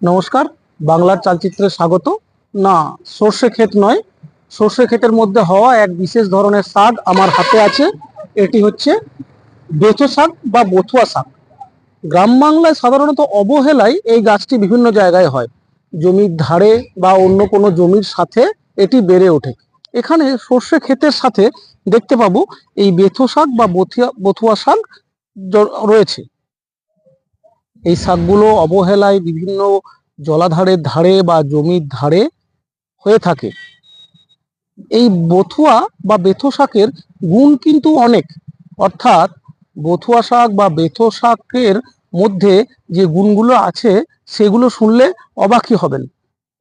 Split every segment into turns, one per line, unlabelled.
নমস্কার, বাংলার চালচিত্রে স্বাগত। না, সর্ষে ক্ষেত নয়। সর্ষে ক্ষেতের মধ্যে হওয়া এক বিশেষ ধরনের শাক আমার হাতে আছে। এটি হচ্ছে বেথো শাক বা বথুয়া শাক। গ্রাম বাংলায় সাধারণত অবহেলায় এই গাছটি বিভিন্ন জায়গায় হয়। জমির ধারে বা অন্য কোনো জমির সাথে এটি বেড়ে ওঠে। এখানে সর্ষে ক্ষেতের সাথে দেখতে পাবো এই বেথো শাক বা বথিয়া বথুয়া শাক রয়েছে। এই শাকগুলো অবহেলায় বিভিন্ন জলাধারের ধারে বা জমির ধারে হয়ে থাকে। এই বথুয়া বা বেথো শাকের গুণ কিন্তু অনেক। অর্থাৎ বথুয়া শাক বা বেথো শাকের মধ্যে যে গুণগুলো আছে, সেগুলো শুনলে অবাকই হবেন।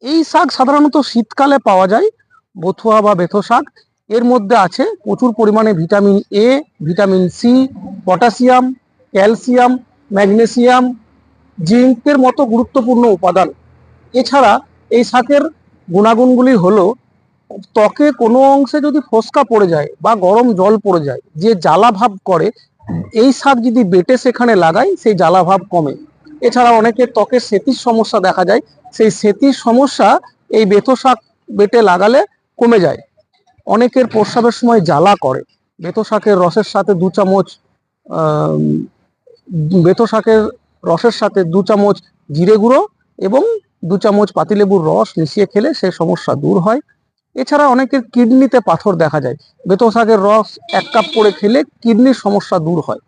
এই শাক সাধারণত শীতকালে পাওয়া যায়। বথুয়া বা বেথো শাক এর মধ্যে আছে প্রচুর পরিমাণে vitamin A vitamin C potassium, calcium, magnesium জিঙ্কের মতো গুরুত্বপূর্ণ উপাদান। এছাড়া এই শাকের গুণাগুণগুলি হলো, ত্বকে কোনো অংশে যদি ফোসকা পড়ে যায় বা গরম জল পড়ে যায়, যে জ্বালা ভাব করে, এই শাক যদি বেটে সেখানে লাগায়, সেই জ্বালা ভাব কমে। এছাড়া অনেকের ত্বকের সেতির সমস্যা দেখা যায়, সেই সেতির সমস্যা এই বেথো শাক বেটে লাগালে কমে যায়। অনেকের প্রস্রাবের সময় জ্বালা করে। বেথো শাকের রসের সাথে দু চামচ বেথো শাকের রসের সাথে দু চামচ জিরে গুঁড়ো এবং দু চামচ পাতিলেবুর রস মিশিয়ে খেলে সে সমস্যা দূর হয়। এছাড়া অনেকের কিডনিতে পাথর দেখা যায়। বেতো শাকের রস এক কাপ করে খেলে কিডনির সমস্যা দূর হয়।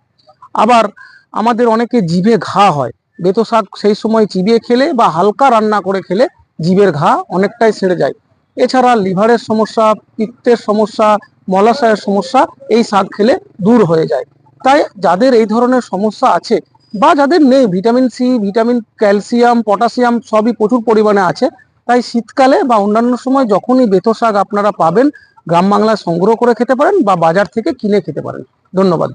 আবার আমাদের অনেকে জিভে ঘা হয়। বেতো শাক সেই সময় চিবিয়ে খেলে বা হালকা রান্না করে খেলে জিভের ঘা অনেকটাই সেরে যায়। এছাড়া লিভারের সমস্যা, পিত্তের সমস্যা, মলাশয়ের সমস্যা এই শাক খেলে দূর হয়ে যায়। তাই যাদের এই ধরনের সমস্যা আছে বা যাদের নেই vitamin C vitamin calcium potassium সবই প্রচুর পরিমাণে আছে। তাই শীতকালে বা অন্যান্য সময় যখনই বেথো শাক আপনারা পাবেন, গ্রাম বাংলায় সংগ্রহ করে খেতে পারেন বা বাজার থেকে কিনে খেতে পারেন। ধন্যবাদ।